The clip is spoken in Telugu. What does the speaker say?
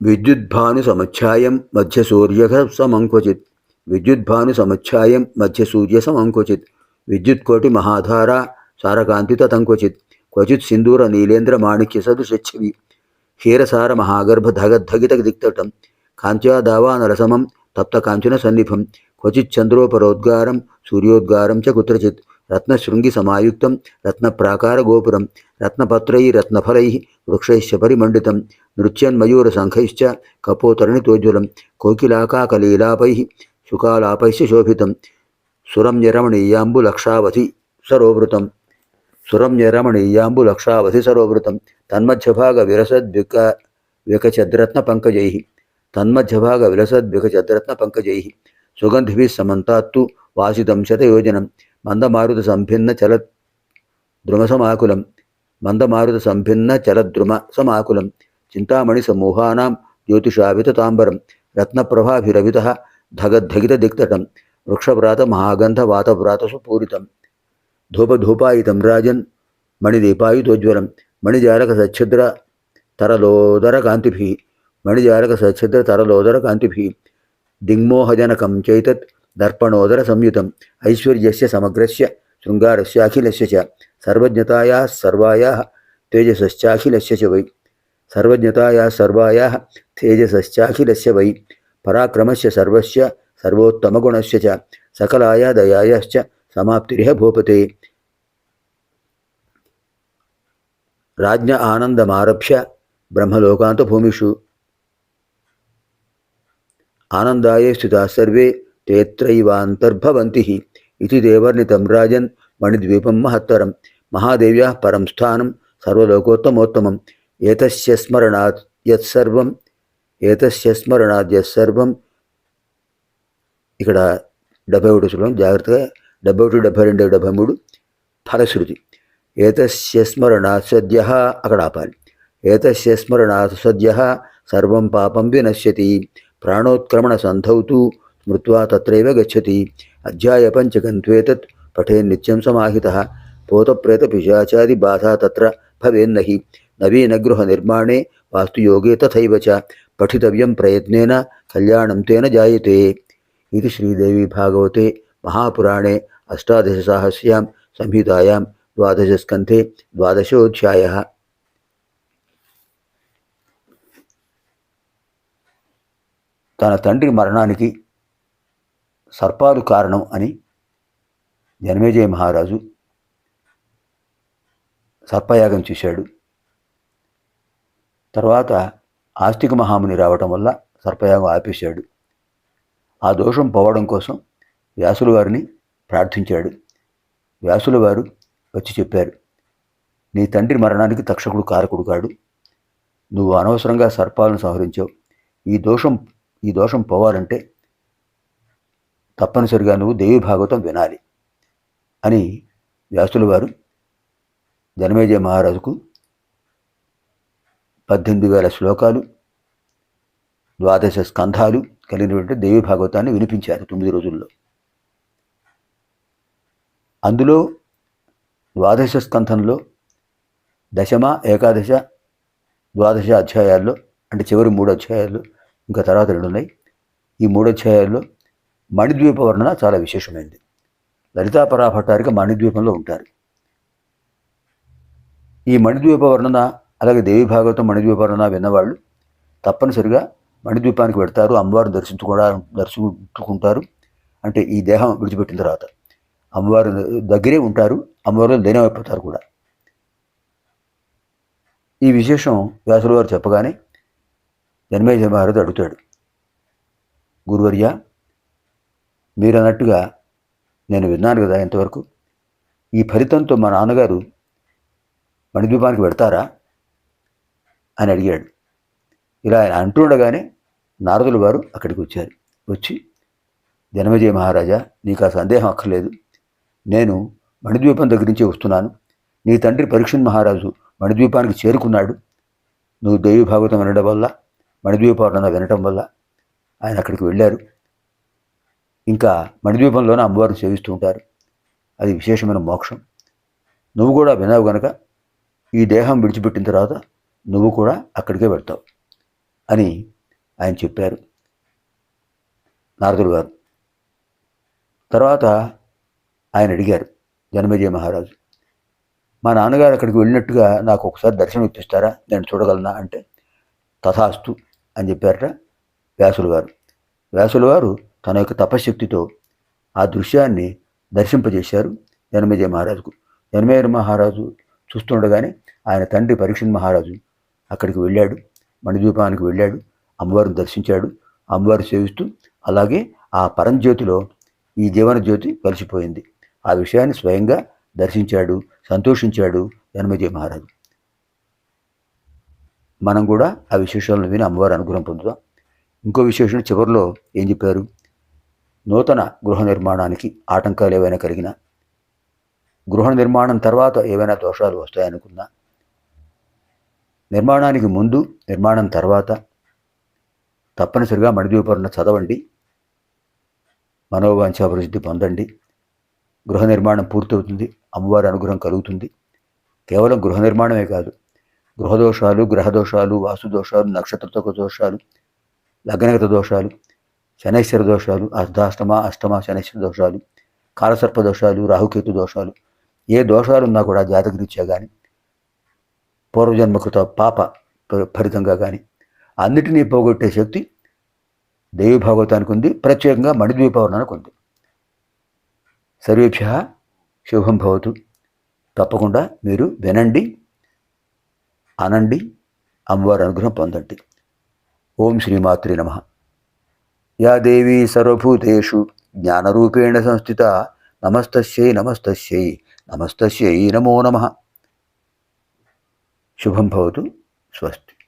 విద్యుద్భాను సముచ్ఛాయం మధ్య సూర్య సమంకుచిత్ విద్యుద్భాను సముచ్ఛాయం మధ్య సూర్య సమంక్వచిత్ విద్యుత్కోటి మహాధార సారకాంతి తతంక్వచిత్ క్వచిత్. సింధూర నీలేంద్ర మాణిక్య సదృశవి క్షీరసార మహాగర్భ ధగద్ధగిత దిక్తటం. కాంత్యా దావానరసమం తప్త కాంచన సన్నిభం. క్వచిత్ చంద్రోపరోద్గారం సూర్యోద్గారం చ కుత్రచిత్. రత్నశృంగి సమాయుక్తం రత్నప్రాకార గోపురం రత్నపత్రై రత్నఫలై వృక్షైశ్చ పరిమండితం నృత్యన్మయూరశంఖైశ్చ కపోతరణితోజ్వలం కోకిలాకాకలీలాపై శుకాలాపైశ్చ శోభితం సురమ్యరమణీయాంబులక్షావధి సరోవృతం సురమ్యరమణీయాంబులక్షావధి సరోవృతం తన్మధ్యభాగ విరసద్విక వికచద్రత్న పంకజై తన్మధ్యభాగ విలసద్వికచద్రత్న పంకజై సుగంధిభిः సమంతాత్తు వాసితం శతయోజనం మందమారుత సంభిన్న చల ద్రుమ సమాకులం మందమారుత సంభిన్న చలద్రుమ సమాకులం చింతామణి సమూహానాం జ్యోతిషావిత తాంబరం రత్నప్రభాభిరవిత ధగద్ధగిత దిక్తటం వృక్షవ్రాత మహాగంధ వాతవ్రాతసు పూరితం ధూపధూపాయుతం రాజన్ మణిదీపాయుతోజ్వలం. మణిజాలక సచ్ఛిద్ర తరలోదర కాంతిభి మణిజాలక సచ్ఛిద్ర తరలోదర కాంతిభి దింగ్మోహజనకం చైతత్ दर्पणोदरसंयुतम् से समग्रस्य से श्रृंगार से सर्वज्ञतायाः सर्वाया तेजसाखिल से वै। सर्वज्ञतायाः सर्वाया तेजसाखिल वै। पराक्रम सर्वस्य गुण से सकलाय दयायश्च समाप्तिरिह भूपते। राज्ञ आनन्दमारभ्य ब्रह्मलोकान्तभूमिषु। आनन्दाय स्थिता सर्वे తేత్రైవాంతర్భవంతి ఇది దేవర్ణితం రాజన్ మణిద్వీపం మహత్తరం మహాదేవ్యా పరం స్థానం సర్వలోకోత్తమోత్తమం ఏతస్య స్మరణాత్ యత్సర్వం ఏతస్య స్మరణాత్ యత్సర్వం ఇక్కడ డెబ్బై ఒకటి శ్లోకం జాగ్రత్తగా డెబ్బై ఒకటి డెబ్బై రెండు డెబ్బై మూడు ఫలశ్రుతి ఏతస్య స్మరణాత్ సద్య అక్కడ ఆపాలి ఏతస్య స్మరణాత్ సద్య సర్వం పాపం వినశ్యతి ప్రాణోత్క్రమణ సంధౌతూ స్మృత్వా తత్రైవ గచ్చతి అధ్యాయ పంచకంత్వేతత్ పఠే నిత్యం సమాహిత భూతప్రేత పిశాచాది బాధ తత్ర భవేన్నహి నవీన గృహ నిర్మాణే వాస్తుయోగే తథైవ చ పఠితవ్యం ప్రయత్నేన కళ్యాణం తేన జాయతే ఇది శ్రీదేవి భాగవతే మహాపురాణే అష్టాదశసాహస్యాం సంహితాయాం ద్వాదశస్కంధే ద్వాదశోధ్యాయ తన తండ్రి మరణానికి సర్పాలు కారణం అని జనమేజయ మహారాజు సర్పయాగం చేశాడు. తర్వాత ఆస్తిక మహాముని రావటం వల్ల సర్పయాగం ఆపేశాడు. ఆ దోషం పోవడం కోసం వ్యాసుల వారిని ప్రార్థించాడు. వ్యాసుల వారు వచ్చి చెప్పారు నీ తండ్రి మరణానికి తక్షకుడు కారకుడు కాడు. నువ్వు అనవసరంగా సర్పాలను సంహరించావు. ఈ దోషం ఈ దోషం పోవాలంటే తప్పనిసరిగా నువ్వు దేవి భాగవతం వినాలి అని వ్యాసుల వారు ధనమేజయ మహారాజుకు పద్దెనిమిది వేల శ్లోకాలు ద్వాదశ స్కంధాలు కలిగినటువంటి దేవి భాగవతాన్ని వినిపించారు తొమ్మిది రోజుల్లో. అందులో ద్వాదశ స్కంధంలో దశమ ఏకాదశ ద్వాదశ అధ్యాయాల్లో అంటే చివరి మూడు అధ్యాయాల్లో ఇంకా తర్వాత రెండు ఉన్నాయి ఈ మూడు అధ్యాయాల్లో మణిద్వీప వర్ణన చాలా విశేషమైంది. లలితాపరా భట్టారిక మణిద్వీపంలో ఉంటారు. ఈ మణిద్వీప వర్ణన అలాగే దేవి భాగవతం మణిద్వీప వర్ణన విన్నవాళ్ళు తప్పనిసరిగా మణిద్వీపానికి పెడతారు అమ్మవారిని దర్శించుకోవడా దర్శించుకుంటారు. అంటే ఈ దేహం విడిచిపెట్టిన తర్వాత అమ్మవారి దగ్గరే ఉంటారు. అమ్మవారు లీనమైపోతారు కూడా. ఈ విశేషం వ్యాసుల వారు చెప్పగానే జన్మేజ మహారాజు అడుగుతాడు. గురువర్య మీరు అన్నట్టుగా నేను విన్నాను కదా ఇంతవరకు. ఈ ఫలితంతో మా నాన్నగారు మణిద్వీపానికి పెడతారా అని అడిగాడు. ఇలా ఆయన అంటుండగానే నారదుల వారు అక్కడికి వచ్చారు. వచ్చి ధనవజయ మహారాజా నీకు ఆ సందేహం అక్కర్లేదు. నేను మణిద్వీపం దగ్గర నుంచే వస్తున్నాను. నీ తండ్రి పరీక్షణ్ మహారాజు మణిద్వీపానికి చేరుకున్నాడు. నువ్వు దేవి భాగవతం వినడం వల్ల మణిద్వీపవర్ణన వినటం వల్ల ఆయన అక్కడికి వెళ్ళారు. ఇంకా మణిద్వీపంలోనే అమ్మవారిని సేవిస్తూ ఉంటారు. అది విశేషమైన మోక్షం. నువ్వు కూడా వినావు గనక ఈ దేహం విడిచిపెట్టిన తర్వాత నువ్వు కూడా అక్కడికే వెళ్తావు అని ఆయన చెప్పారు నారదుడు గారు. తర్వాత ఆయన అడిగారు జనమేజయ మహారాజు మా నాన్నగారు అక్కడికి వెళ్ళినట్టుగా నాకు ఒకసారి దర్శనం ఇప్పిస్తారా? నేను చూడగలనా? అంటే తథాస్తు అని చెప్పారట వ్యాసులు గారు. వ్యాసులు వారు తన యొక్క తపశక్తితో ఆ దృశ్యాన్ని దర్శింపజేశారు జనమేజయ మహారాజుకు. జనమేజయ మహారాజు చూస్తుండగానే ఆయన తండ్రి పరీక్షణ్ మహారాజు అక్కడికి వెళ్ళాడు మణిద్వీపానికి వెళ్ళాడు అమ్మవారిని దర్శించాడు అమ్మవారు సేవిస్తూ అలాగే ఆ పరంజ్యోతిలో ఈ జీవన జ్యోతి కలిసిపోయింది. ఆ విషయాన్ని స్వయంగా దర్శించాడు సంతోషించాడు జన్మజయ మహారాజు. మనం కూడా ఆ విశేషాలను విని అమ్మవారి అనుగ్రహం పొందుదాం. ఇంకో విశేషం చివరిలో ఏం చెప్పారు? నూతన గృహ నిర్మాణానికి ఆటంకాలు ఏవైనా కలిగినా గృహ నిర్మాణం తర్వాత ఏవైనా దోషాలు వస్తాయనుకున్నా నిర్మాణానికి ముందు నిర్మాణం తర్వాత తప్పనిసరిగా మణిద్వీపరణ చదవండి మనోవాంఛాభివృద్ధి పొందండి గృహ నిర్మాణం పూర్తవుతుంది అమ్మవారి అనుగ్రహం కలుగుతుంది. కేవలం గృహ నిర్మాణమే కాదు గృహదోషాలు గ్రహదోషాలు వాసుదోషాలు నక్షత్రతక దోషాలు లగ్నగత దోషాలు శనైశ్వర దోషాలు అర్ధాష్టమ అష్టమ శనైశ్వర దోషాలు కాలసర్ప దోషాలు రాహుకేతు దోషాలు ఏ దోషాలు ఉన్నా కూడా జాతకరీత్యా కానీ పూర్వజన్మకృత పాప ఫలితంగా కానీ అన్నిటినీ పోగొట్టే శక్తి దేవి భాగవతానికి ఉంది. ప్రత్యేకంగా మణిద్వీపవర్ణానికి ఉంది. సర్వేభ్య శుభం భవతు. తప్పకుండా మీరు వినండి అనండి అమ్మవారి అనుగ్రహం పొందండి. ఓం శ్రీమాత్రి నమః. యా దేవీ సర్వభూతేషు జ్ఞానరూపేణ సంస్థిత నమస్తస్యై నమస్తస్యై నమస్తస్యై నమో నమ. శుభం భవతు స్వస్తి.